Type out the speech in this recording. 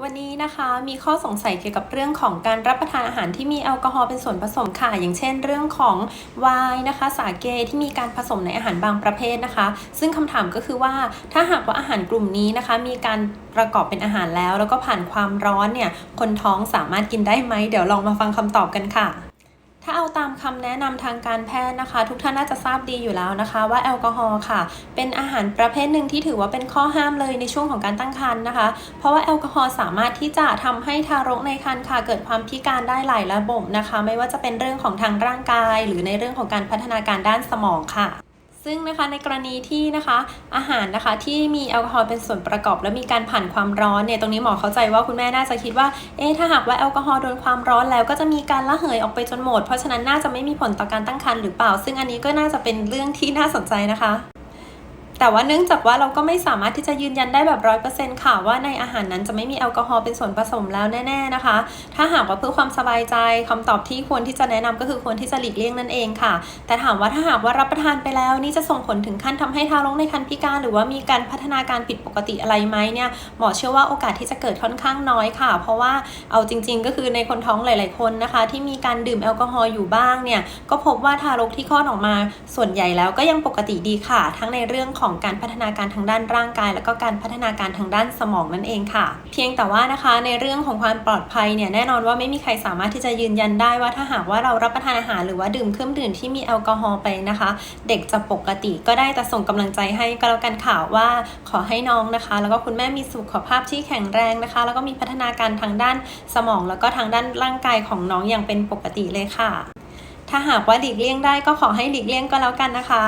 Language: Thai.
วันนี้นะคะมีข้อสงสัยเกี่ยวกับเรื่องของการรับประทานอาหารที่มีแอลกอฮอล์เป็นส่วนผสมค่ะ อย่างเช่น เรื่องของไวน์นะคะ สาเกที่มีการผสมในอาหารบางประเภทนะคะ ซึ่งคำถามก็คือว่าถ้าหากว่าอาหารกลุ่มนี้นะคะ มีการประกอบเป็นอาหารแล้ว แล้วก็ผ่านความร้อนเนี่ยคนท้องสามารถกินได้ไหมเดี๋ยวลองมาฟังคำตอบกันค่ะ ถ้าเอาตามคำแนะนำทางการแพทย์นะคะ ทุกท่านน่าจะทราบดีอยู่แล้วนะคะ ว่าแอลกอฮอล์ค่ะ เป็นอาหารประเภทหนึ่งที่ถือว่าเป็นข้อห้ามเลยในช่วงของการตั้งครรภ์นะคะ เพราะว่าแอลกอฮอล์สามารถที่จะทำให้ทารกในครรภ์ค่ะ เกิดความพิการได้หลายระบบนะคะ ไม่ว่าจะเป็นเรื่องของทางร่างกาย หรือในเรื่องของการพัฒนาการด้านสมองค่ะ ซึ่งนะคะในกรณีที่นะคะอาหารนะคะที่มีแอลกอฮอล์เป็นส่วนประกอบ และมีการผ่านความร้อนเนี่ยตรงนี้หมอเข้าใจว่าคุณแม่น่าจะคิดว่าเอ๊ะถ้าหากว่าแอลกอฮอล์โดนความร้อนแล้วก็จะมีการละเหยออกไปจนหมด เพราะฉะนั้นน่าจะไม่มีผลต่อการตั้งครรภ์หรือเปล่า ซึ่งอันนี้ก็น่าจะเป็นเรื่องที่น่าสนใจนะคะ แต่ว่าเนื่องจากว่าเราก็ไม่สามารถที่จะยืนยันได้แบบร้อยเปอร์เซ็นต์ค่ะว่าในอาหารนั้นจะไม่มีแอลกอฮอล์เป็นส่วนผสมแล้วแน่ ๆนะคะ ถ้าหากว่าเพื่อความสบายใจคำตอบที่ควรที่จะแนะนำก็คือควรที่จะหลีกเลี่ยงนั่นเองค่ะ แต่ถามว่าถ้าหากว่ารับประทานไปแล้ว นี่จะส่งผลถึงขั้นทำให้ทารกในครรภ์พิการ หรือว่ามีการพัฒนาการผิดปกติอะไรไหมเนี่ยหมอเชื่อว่าโอกาสที่จะเกิดค่อนข้างน้อยค่ะ เพราะว่าเอาจริง ๆ ก็คือในคนท้องหลาย ๆ คนนะคะ ที่มีการดื่มแอลกอฮอล์อยู่บ้างเนี่ยก็พบว่าทารกที่คลอดออกมาส่วนใหญ่แล้วก็ยังปกติดีค่ะ ทั้งในเรื่องของการพัฒนาการทางด้านร่างกาย แล้วก็การพัฒนาการทางด้านสมองนั่นเองค่ะ เพียงแต่ว่านะคะในเรื่องของความปลอดภัยเนี่ยแน่นอนว่าไม่มีใครสามารถที่จะยืนยันได้ว่าถ้าหากว่าเรารับประทานอาหารหรือว่าดื่มเครื่องดื่มที่มีแอลกอฮอล์ไปนะคะ เด็กจะปกติก็ได้แต่ส่งกำลังใจให้ก็แล้วกันค่ะว่าขอให้น้องนะคะ แล้วก็คุณแม่มีสุขภาพที่แข็งแรงนะคะ แล้วก็มีพัฒนาการทางด้านสมอง แล้วก็ทางด้านร่างกายของน้องอย่างเป็นปกติเลยค่ะ ถ้าหากว่าหลีกเลี่ยงได้ก็ขอให้หลีกเลี่ยงก็แล้วกันนะคะ